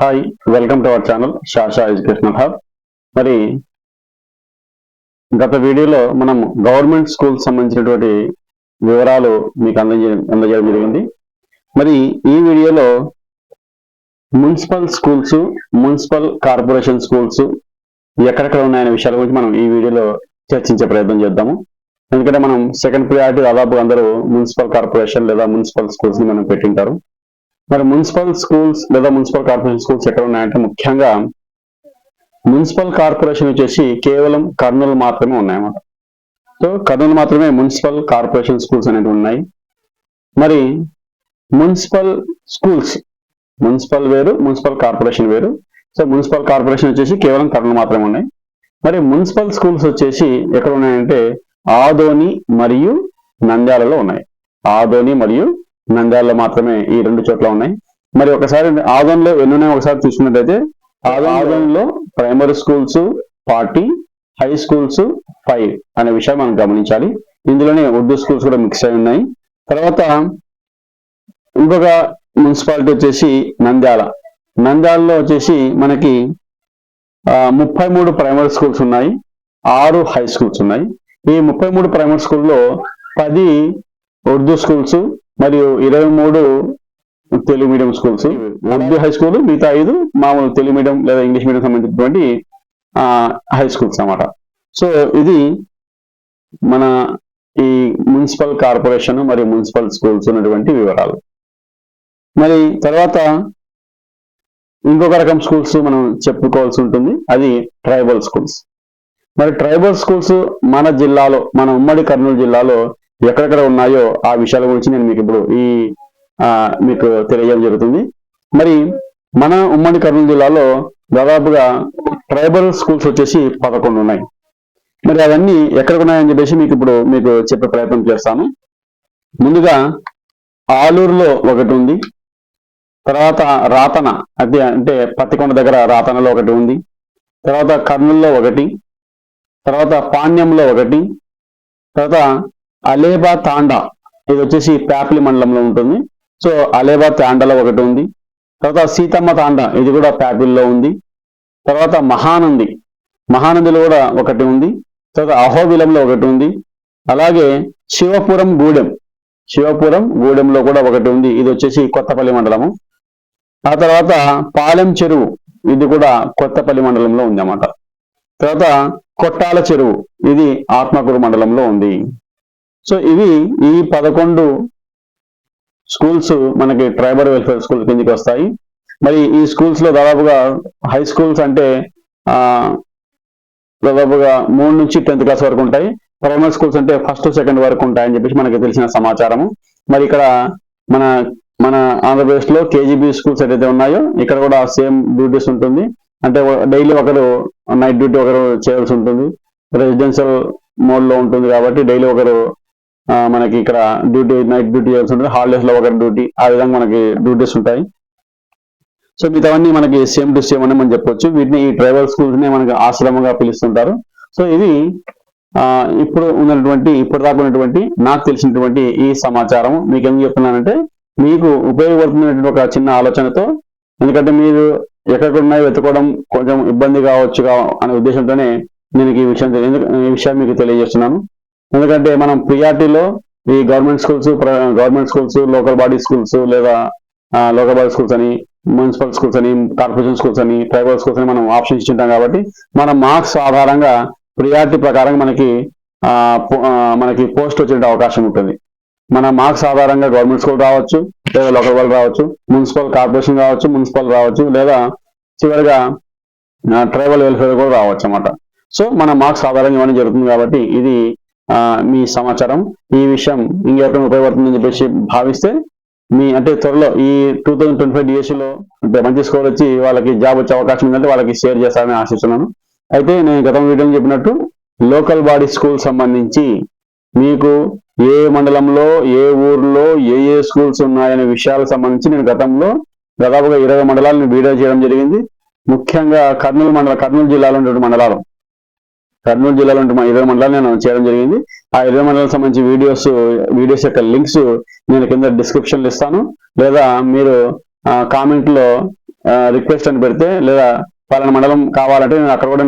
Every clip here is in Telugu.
Hi welcome to our channel Shasha educational hub మరి గత వీడియోలో మనం గవర్నమెంట్ స్కూల్ సంబంధించినటువంటి వివరాలు మీకు అందజే అందజేయడం జరిగింది. మరి ఈ వీడియోలో municipal schools municipal corporation schools ఎక్కడెక్కడ ఉన్నాయనే విషయాల గురించి మనం ఈ వీడియోలో చర్చించే ప్రయత్నం చేద్దాము. ఎందుకంటే మనం సెకండ్ ప్రియారిటీ దాదాపు అందరూ మున్సిపల్ కార్పొరేషన్ లేదా మున్సిపల్ స్కూల్స్ని మనం పెట్టింటారు. మరి మున్సిపల్ స్కూల్స్ లేదా మున్సిపల్ కార్పొరేషన్ స్కూల్స్ ఎక్కడ ఉన్నాయంటే ముఖ్యంగా మున్సిపల్ కార్పొరేషన్ వచ్చేసి కేవలం కర్నూలు మాత్రమే ఉన్నాయన్నమాట. సో కర్నూలు మాత్రమే మున్సిపల్ కార్పొరేషన్ స్కూల్స్ అనేవి ఉన్నాయి. మరి మున్సిపల్ స్కూల్స్ మున్సిపల్ వేరు మున్సిపల్ కార్పొరేషన్ వేరు. సో మున్సిపల్ కార్పొరేషన్ వచ్చేసి కేవలం కర్నూలు మాత్రమే ఉన్నాయి. మరి మున్సిపల్ స్కూల్స్ వచ్చేసి ఎక్కడ ఉన్నాయంటే ఆదోని మరియు నంద్యాలలో ఉన్నాయి. ఆదోని మరియు నంద్యాలలో మాత్రమే ఈ రెండు చోట్ల ఉన్నాయి. మరి ఒకసారి ఆదోన్లో ఎన్ని ఉన్నాయో ఒకసారి చూసుకున్నట్లయితే ఆదోన్లో primary schools forty high schools five అనే విషయం మనం గమనించాలి. ఇందులోనే ఉర్దూ స్కూల్స్ కూడా మిక్స్ అయి ఉన్నాయి. తర్వాత ఇంకొక మున్సిపాలిటీ వచ్చేసి నంద్యాల. నంద్యాలలో వచ్చేసి మనకి ముప్పై మూడు ప్రైమరీ స్కూల్స్ ఉన్నాయి. ఆరు హై స్కూల్స్ ఉన్నాయి. ఈ ముప్పై మూడు ప్రైమరీ స్కూల్లో పది ఉర్దూ స్కూల్స్ మరియు ఇరవై మూడు Telugu medium schools. Urdu high school మిగతా ఐదు మామూలు తెలుగు మీడియం లేదా ఇంగ్లీష్ మీడియం సంబంధించినటువంటి హై స్కూల్స్ అన్నమాట. సో ఇది మన ఈ మున్సిపల్ కార్పొరేషన్ మరియు మున్సిపల్ స్కూల్స్ ఉన్నటువంటి వివరాలు. మరి తర్వాత ఇంకొక రకం స్కూల్స్ మనం చెప్పుకోవాల్సి ఉంటుంది. అది ట్రైబల్ స్కూల్స్. మరి ట్రైబల్ స్కూల్స్ మన జిల్లాలో మన ఉమ్మడి కర్నూలు జిల్లాలో ఎక్కడెక్కడ ఉన్నాయో ఆ విషయాల గురించి నేను మీకు ఇప్పుడు ఈ మీకు తెలియజేయడం జరుగుతుంది. మరి మన ఉమ్మడి కర్నూలు జిల్లాలో దాదాపుగా ట్రైబల్ స్కూల్స్ వచ్చేసి పదకొండు ఉన్నాయి. మరి అవన్నీ ఎక్కడ ఉన్నాయని చెప్పేసి మీకు ఇప్పుడు మీకు చెప్పే ప్రయత్నం చేస్తాను. ముందుగా ఆలూరులో ఒకటి ఉంది. తర్వాత రాతన అది అంటే పత్తికొండ దగ్గర రాతనలో ఒకటి ఉంది. తర్వాత కర్నూలులో ఒకటి. తర్వాత పాణ్యంలో ఒకటి. తర్వాత అలేబా తాండా. ఇది వచ్చేసి ప్యాప్లి మండలంలో ఉంటుంది. సో అలేబా తాండాలో ఒకటి ఉంది. తర్వాత సీతమ్మ తాండా ఇది కూడా ప్యాపిల్లో ఉంది. తర్వాత మహానంది. మహానందిలో కూడా ఒకటి ఉంది. తర్వాత అహోబిలంలో ఒకటి ఉంది. అలాగే శివపురం గూడెం. శివపురం గూడెంలో కూడా ఒకటి ఉంది. ఇది వచ్చేసి కొత్తపల్లి మండలము. ఆ తర్వాత పాలెం చెరువు. ఇది కూడా కొత్తపల్లి మండలంలో ఉంది అన్నమాట తర్వాత కొట్టాల చెరువు. ఇది ఆత్మకూరు మండలంలో ఉంది. సో ఇవి ఈ పదకొండు స్కూల్స్ మనకి ట్రైబల్ వెల్ఫేర్ స్కూల్ కిందకి వస్తాయి. మరి ఈ స్కూల్స్లో దాదాపుగా హై స్కూల్స్ అంటే దాదాపుగా మూడు నుంచి టెన్త్ క్లాస్ వరకు ఉంటాయి. ప్రైమరీ స్కూల్స్ అంటే ఫస్ట్ సెకండ్ వరకు ఉంటాయని చెప్పేసి మనకి తెలిసిన సమాచారము. మరి ఇక్కడ మన మన ఆంధ్రప్రదేశ్లో కేజీబీ స్కూల్స్ ఏదైతే ఉన్నాయో ఇక్కడ కూడా సేమ్ డ్యూటీస్ ఉంటుంది. అంటే డైలీ ఒకరు నైట్ డ్యూటీ ఒకరు చేయాల్సి ఉంటుంది. రెసిడెన్షియల్ మోడ్లో ఉంటుంది కాబట్టి డైలీ ఒకరు మనకి ఇక్కడ డ్యూటీ నైట్ డ్యూటీ చేయాల్సి ఉంటుంది. హాలిడేస్లో ఒక డ్యూటీ ఆ విధంగా మనకి డ్యూటీస్ ఉంటాయి. సో మిగతావన్నీ మనకి సేమ్ టు సేమ్ అని మనం చెప్పొచ్చు. వీటిని ఈ ట్రైబల్ స్కూల్స్నే మనకి ఆశ్రమంగా పిలుస్తుంటారు. సో ఇది ఇప్పుడు ఉన్నటువంటి ఇప్పుడు దాకా ఉన్నటువంటి నాకు తెలిసినటువంటి ఈ సమాచారం మీకు ఏం చెప్తున్నానంటే మీకు ఉపయోగపడుతున్నటువంటి ఒక చిన్న ఆలోచనతో ఎందుకంటే మీరు ఎక్కడికి వెతుకోవడం కొంచెం ఇబ్బంది కావచ్చు అనే ఉద్దేశంతోనే నేను ఈ విషయం ఈ విషయం మీకు తెలియజేస్తున్నాను. ఎందుకంటే మనం ప్రియార్టీలో ఈ government schools government schools local body schools లేదా లోకల్ బాడీ స్కూల్స్ అని మున్సిపల్ స్కూల్స్ అని కార్పొరేషన్ స్కూల్స్ అని ట్రైబల్ స్కూల్స్ అని మనం ఆప్షన్ ఇచ్చింటాం కాబట్టి మన మార్క్స్ ఆధారంగా ప్రియారిటీ ప్రకారం మనకి మనకి పోస్ట్ వచ్చే అవకాశం ఉంటుంది. మన మార్క్స్ ఆధారంగా గవర్నమెంట్ స్కూల్ రావచ్చు లేదా లోకల్ వాళ్ళు రావచ్చు మున్సిపల్ కార్పొరేషన్ రావచ్చు మున్సిపల్ రావచ్చు లేదా చివరిగా ట్రైబల్ వెల్ఫేర్ కూడా రావచ్చు అన్నమాట. సో మన మార్క్స్ ఆధారంగా ఇవన్నీ జరుగుతుంది కాబట్టి ఇది మీ సమాచారం. ఈ విషయం ఇంకెవరికైనా ఉపయోగపడుతుందని చెప్పేసి భావిస్తే మీ అంటే త్వరలో ఈ టూ థౌజండ్ ట్వంటీ ఫైవ్ డిఎస్సీలో అంటే మంచి స్కోర్ వచ్చి వాళ్ళకి జాబ్ వచ్చే అవకాశం ఉందంటే వాళ్ళకి షేర్ చేస్తారని ఆశిస్తున్నాను. అయితే నేను గతం వీడియోలో చెప్పినట్టు లోకల్ బాడీ స్కూల్ సంబంధించి మీకు ఏ మండలంలో ఏ ఊర్లో ఏ ఏ స్కూల్స్ ఉన్నాయనే విషయాలకు సంబంధించి నేను గతంలో దాదాపుగా ఇరవై మండలాలను వీడియో చేయడం జరిగింది. ముఖ్యంగా కర్నూలు మండలం కర్నూలు జిల్లాలో ఉన్నటువంటి మండలాలు. కర్నూలు జిల్లాలో ఉంటే మా ఇరవై మండలాలు నేను చేయడం జరిగింది. ఆ ఇరవై మండలాలకు సంబంధించి వీడియోస్ వీడియోస్ యొక్క లింక్స్ నేను కింద డిస్క్రిప్షన్లో ఇస్తాను. లేదా మీరు కామెంట్లో రిక్వెస్ట్ అని పెడితే లేదా పలానా మండలం కావాలంటే నేను అక్కడ కూడా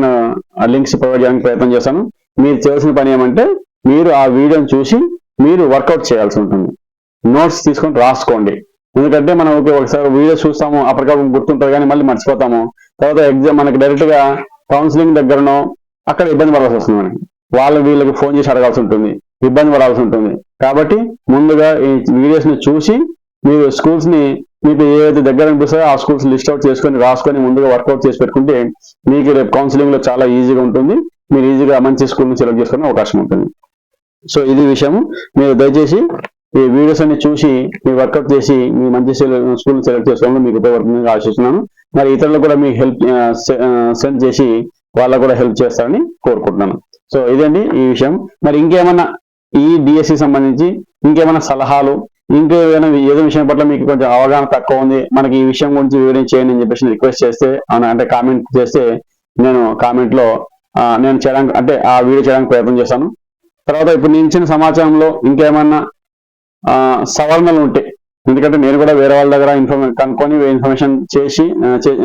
లింక్స్ ప్రొవైడ్ చేయడానికి ప్రయత్నం చేస్తాను. మీరు చేయాల్సిన పని ఏమంటే మీరు ఆ వీడియోని చూసి మీరు వర్కౌట్ చేయాల్సి ఉంటుంది. నోట్స్ తీసుకొని రాసుకోండి. ఎందుకంటే మనం ఓకే ఒకసారి వీడియో చూస్తాము అప్పటికప్పుడు గుర్తుంటుంది కానీ మళ్ళీ మర్చిపోతాము. తర్వాత ఎగ్జామ్ మనకి డైరెక్ట్గా కౌన్సిలింగ్ దగ్గరనో అక్కడ ఇబ్బంది పడాల్సి వస్తుంది మనకి. వీళ్ళకి ఫోన్ చేసి అడగాల్సి ఉంటుంది. ఇబ్బంది పడాల్సి ఉంటుంది. కాబట్టి ముందుగా ఈ వీడియోస్ని చూసి మీరు స్కూల్స్ని మీకు ఏదైతే దగ్గర అనిపిస్తుందో ఆ స్కూల్స్ లిస్ట్ అవుట్ చేసుకొని రాసుకొని ముందుగా వర్కౌట్ చేసి పెట్టుకుంటే మీకు రేపు కౌన్సిలింగ్లో చాలా ఈజీగా ఉంటుంది. మీరు ఈజీగా మంచి స్కూల్ని సెలెక్ట్ చేసుకునే అవకాశం ఉంటుంది. సో ఇది విషయం మీరు దయచేసి ఈ వీడియోస్ అన్ని చూసి మీరు వర్కౌట్ చేసి మీ మంచి స్కూల్ సెలెక్ట్ చేసుకోవడంలో మీకు ఉపయోగపడుతుందని ఆశిస్తున్నాను. మరి ఇతరులకు కూడా మీకు హెల్ప్ సెండ్ చేసి వాళ్ళకు కూడా హెల్ప్ చేస్తారని కోరుకుంటున్నాను. సో ఇదండి ఈ విషయం. మరి ఇంకేమన్నా ఈ డిఎస్సి సంబంధించి ఇంకేమైనా సలహాలు ఇంకేమైనా ఏదో విషయం పట్ల మీకు కొంచెం అవగాహన తక్కువ ఉంది మనకి ఈ విషయం గురించి వీడియో చేయండి అని చెప్పేసి రిక్వెస్ట్ చేస్తే అంటే కామెంట్ చేస్తే నేను కామెంట్లో నేను చేయడానికి అంటే ఆ వీడియో చేయడానికి ప్రయత్నం చేస్తాను. తర్వాత ఇప్పుడు నేను ఇచ్చిన సమాచారంలో ఇంకేమన్నా సవరణలు ఉంటే ఎందుకంటే నేను కూడా వేరే వాళ్ళ దగ్గర ఇన్ఫర్మేషన్ కనుక్కొని ఇన్ఫర్మేషన్ చేసి చే-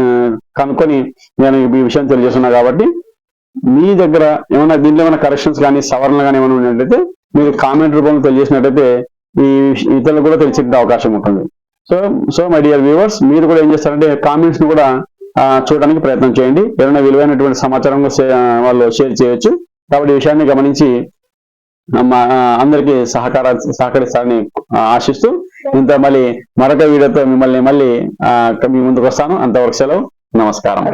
కనుక్కొని నేను ఈ విషయం తెలియజేస్తున్నా కాబట్టి మీ దగ్గర ఏమైనా దీంట్లో ఏమైనా కరెక్షన్స్ కానీ సవరణలు కానీ ఏమైనా ఉన్నట్టయితే మీరు కామెంట్ రూపంలో తెలియజేసినట్టయితే ఈ ఇతరులు ఇతరులకు కూడా తెలిసే అవకాశం ఉంటుంది. So so my dear viewers మీరు కూడా ఏం చేస్తారంటే కామెంట్స్ను కూడా చూడడానికి ప్రయత్నం చేయండి. ఏదైనా విలువైనటువంటి సమాచారం వాళ్ళు షేర్ చేయొచ్చు. కాబట్టి ఈ విషయాన్ని గమనించి మా అందరికీ సహకార సహకరిస్తారని ఆశిస్తూ ఇంత మళ్ళీ మరొక వీడియోతో మిమ్మల్ని మళ్ళీ ఆ, మీ ముందుకు వస్తాను. అంతవరకు సెలవు. నమస్కారం.